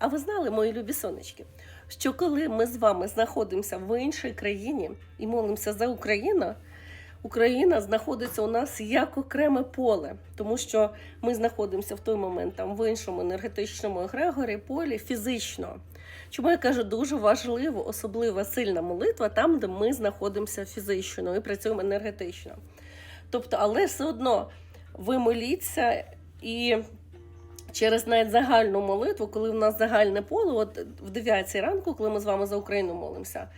А ви знали, мої любі сонечки, що коли ми з вами знаходимося в іншій країні і молимося за Україну, Україна знаходиться у нас як окреме поле, тому що ми знаходимося в той момент там в іншому енергетичному егрегорі, полі фізично. Чому я кажу, дуже важливо, особлива сильна молитва там, де ми знаходимося фізично і працюємо енергетично. Тобто, але все одно ви моліться і через навіть загальну молитву, коли в нас загальне поле, от в 9 ранку, коли ми з вами за Україну молимося.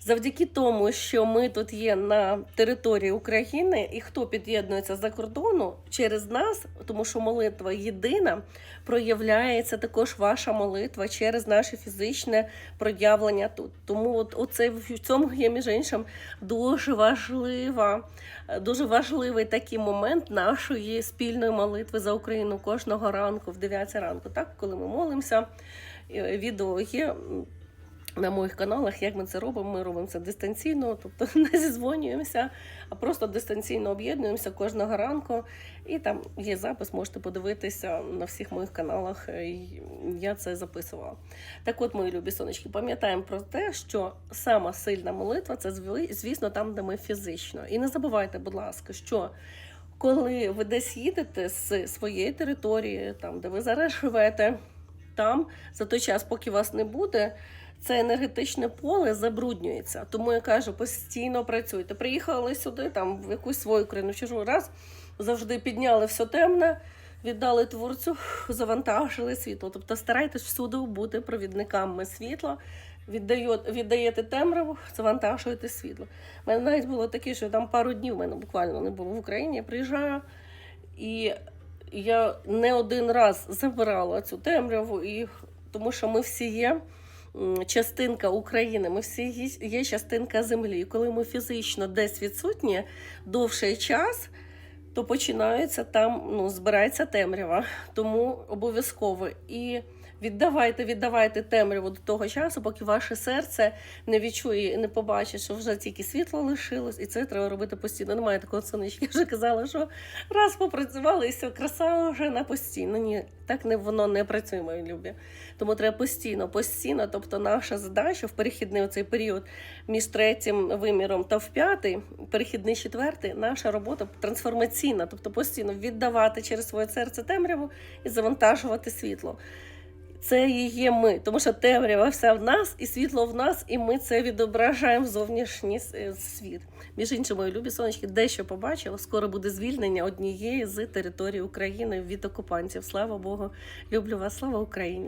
Завдяки тому, що ми тут є на території України, і хто під'єднується за кордону через нас, тому що молитва єдина, проявляється також ваша молитва через наше фізичне проявлення тут. Тому от оце в цьому є між іншим дуже важлива, дуже важливий такий момент нашої спільної молитви за Україну кожного ранку, в 9 ранку, так коли ми молимося. Е, Відео є на моїх каналах, як ми це робимо. Ми робимо це дистанційно, тобто не зізвонюємося, а просто дистанційно об'єднуємося кожного ранку. І там є запис, можете подивитися на всіх моїх каналах. е, Я це записувала. Так от, мої любі сонечки, пам'ятаємо про те, що сама сильна молитва це звісно там, де ми фізично. І не забувайте, будь ласка, що. Коли ви десь їдете з своєї території, там де ви зараз живете, там за той час, поки вас не буде, це енергетичне поле забруднюється. Тому я кажу, постійно працюйте. Приїхали сюди, там в якусь свою країну, чужу раз завжди підняли все темне, віддали творцю, завантажили світло. Тобто старайтесь всюди бути провідниками світла. Віддаєте, віддаєте темряву, завантажуєте світло. У мене навіть було таке, що там пару днів в мене буквально не було в Україні. Я приїжджаю і я не один раз забирала цю темряву, і тому що ми всі є частинка України, ми всі є- частинка землі. Коли ми фізично десь відсутні довший час, то починається там, ну, збирається темрява. Тому обов'язково і віддавайте, віддавайте темряву до того часу, поки ваше серце не відчує і не побачить, що вже тільки світло лишилось, і це треба робити постійно. Немає такого сонечка. Я вже казала, що раз попрацювали, і все, краса вже на постійно. Ні, так не воно не працює, мої любі. Тому треба постійно, постійно. Тобто, наша задача в перехідний оцей період між третім виміром та в п'ятий, перехідний четвертий, наша робота трансформаційна, тобто постійно віддавати через своє серце темряву і завантажувати світло. Це і є ми, тому що темрява вся в нас, і світло в нас, і ми це відображаємо в зовнішній е, світ. Між іншим, мої любі сонечки, дещо побачила. Скоро буде звільнення однієї з території України від окупантів. Слава Богу, люблю вас, слава Україні!